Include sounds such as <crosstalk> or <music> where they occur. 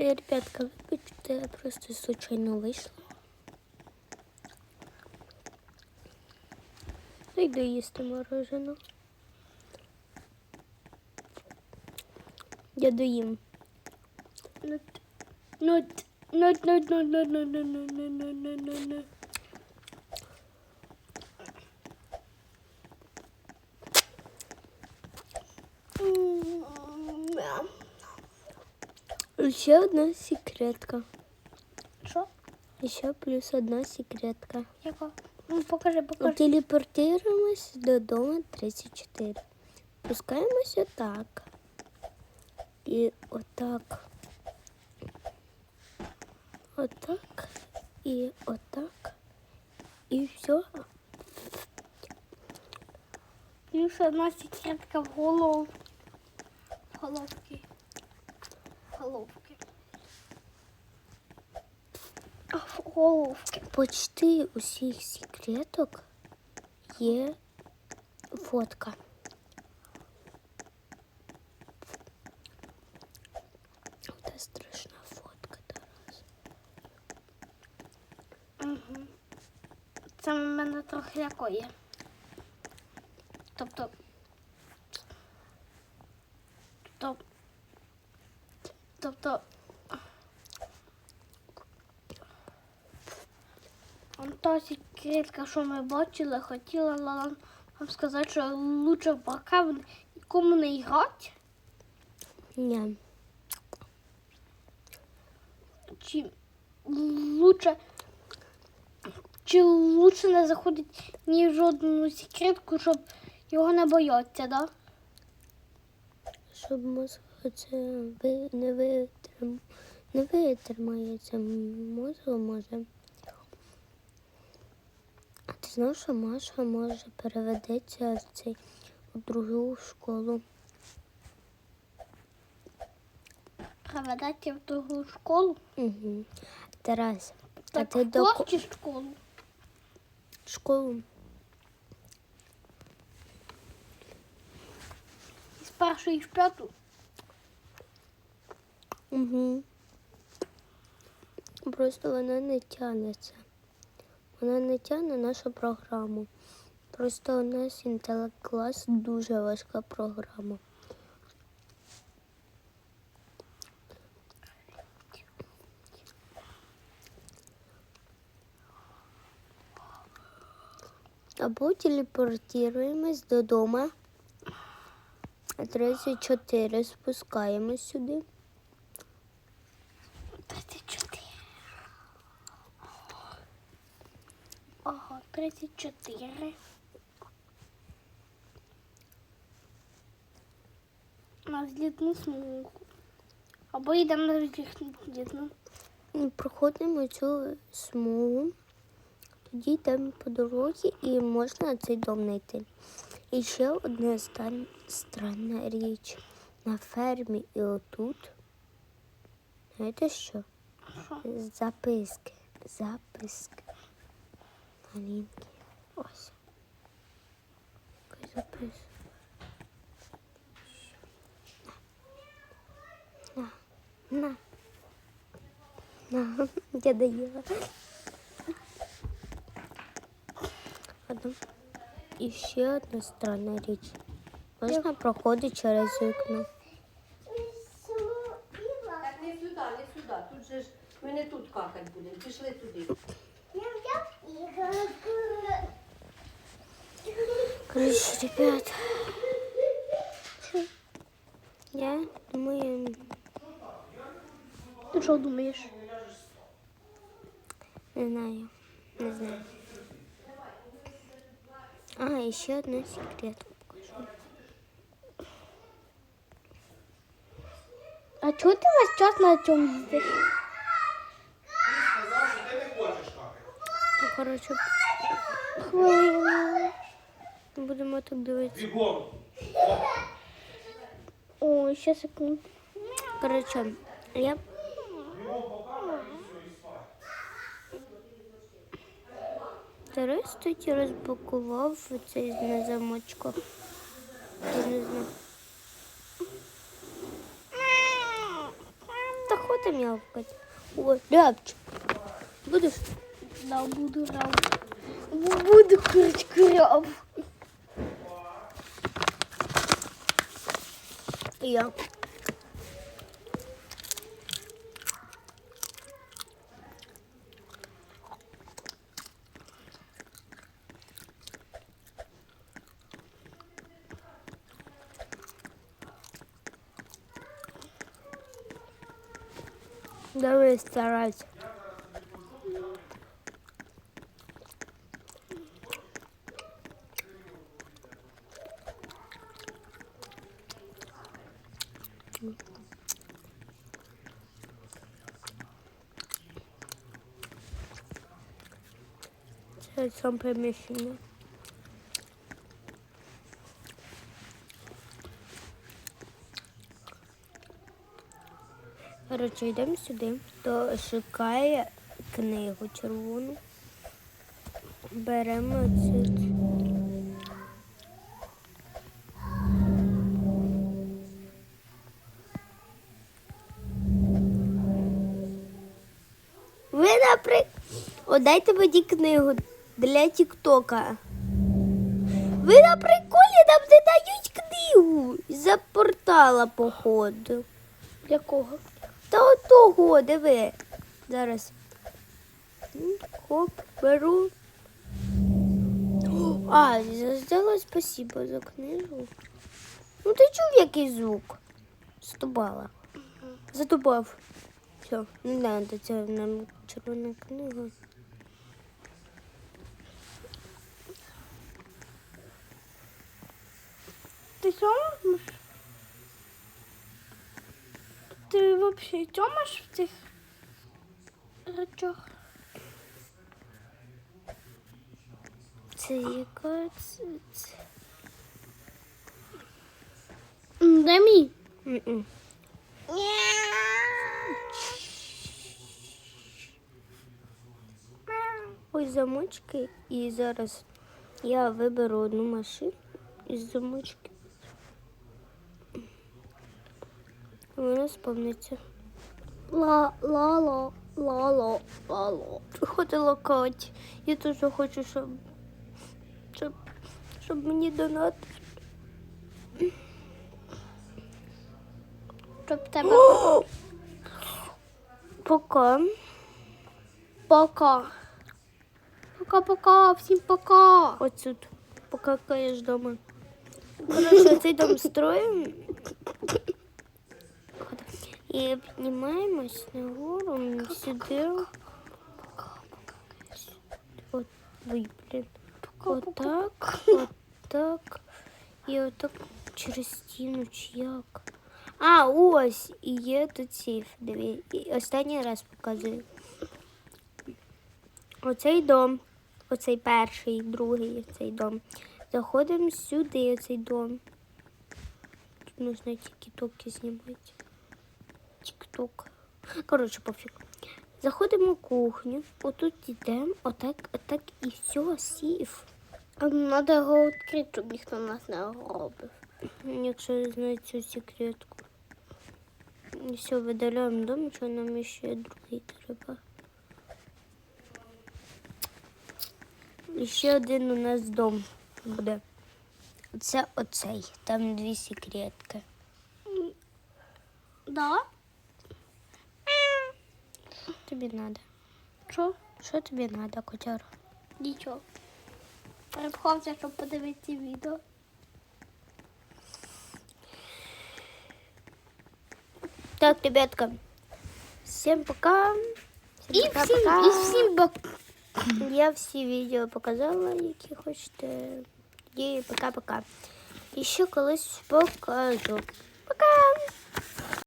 Е, Ребятка, вибачте, я просто случайно вийшла. Зайду їсти мороженое. Я доїм. Нут, нут, нут, нут, нут, нут, нут, нут, нут, нут, нут, нут, нут. Ще одна секретка. Що? Ще плюс одна секретка. Яка? Ну, покажи, покажи. Телепортуємось додому 34. Пускаємося так. І отак. Отак. І отак. І все. Плюс одна секретка в голову. Головки. Головки. Головки. Почти усіх секреток є фотка. Це страшна фотка, Тарас. Угу. Це мене трохи. Тобто. Тобто. Тобто. Та секретка, що ми бачили, хотіла вам сказати, що лучше пока в нікому не грати, Ні. чи лучше, чи лучше не заходить ні в жодну секретку, щоб його не бояться, да? Щоб мозг це ви- не витрим, не витримає це може. А ти знав, що Маша може переведеться в цей у другу школу? Приведете в другу школу. Угу. Тарас, а ти до чи школу? школу? З першої в п'яту. Угу. Просто вона не тягнеться. Вона не тягне нашу програму. Просто у нас інтелект-клас дуже важка програма. Або телепортуємось додому. 34 спускаємось сюди. 34. Ага, 34. На злітну смугу. Або йдемо на злітну. Проходимо цю смугу, тоді йдемо по дорозі і можна цей дом знайти. І ще одна странна річ. На фермі і отут. Знаєте що? Записки. Записки. Малінки. Ось. Записую. На. На. На. Я доела. Потом еще одна странная речь. Можно проходить через окна. тут какать будемо. Пішли туди. Короче, ребят. Я думаю, Ти що думаєш? не знаю. Не знаю. А, еще одна секрет покажу. А чого ти весь час на цьому їздиш? Короче, Хвилину. будемо так дивитися. О, ще секунду. Короче, я Тарас тоді розблокував цей на замочку. Я не знаю. Та хоч будете м'явкати? О, рябчик. Будеш? Да, буду рав. Буду курочку рав. Я. Давай старайся. Це сам приміщення. Коротше, йдемо сюди, то шукає книгу червону. Беремо цю. Наприклад, О, дайте мені книгу для Тіктока. Ви на приколі нам не дають книгу за портала, походу. Якого? Та отого, диви. Зараз. Хоп, беру. А, здала спасибо за книгу. Ну ти чув який звук? Стубала. Задубав. Все, не надо, це нам червона книга. Ти сьомаш? Ти взагалі сьомаш в цих речах? Це яка це? це? Де мій? М-м. Ось замочки, і зараз я виберу одну машину із замочки. Вона сповниться. Ла ла ла ла ла ла ла. Приходила Катя. Я теж хочу, щоб, щоб, щоб мені донат. Щоб тебе <gasps> Пока. пока. Пока-пока, всім пока. Отсюд. Покакаєш дома. Коротше, цей дом строїмо. І піднімаємось нагору сюди. От, ой, блін. Отак, отак. І отак через стіну чи як. А, ось, і є тут сейф. Диві. І останній раз показую. Оцей дом. Оцей перший, другий оцей дом. Заходимо сюди, оцей дом. Тут можна тільки-токи знімати. Тік-ток. Коротше, пофіг. Заходимо в кухню, отут йдемо, отак, отак і все, сів. Надо його відкрити, щоб ніхто нас не робив. Якщо я знаю цю секретку. І все, видаляємо дом, що нам ще другий треба. І ще один у нас дом буде. Це оцей. Там дві секретки. Да? Тобі треба? Що? Що тобі треба, котяр? Нічого. Перепхався, щоб подивитися відео. Так, ребятка. Всем пока. І Всім всім, пока-пока. і всім бок. Я всі відео показала, які хочете. І пока-пока. І ще колись покажу. Пока!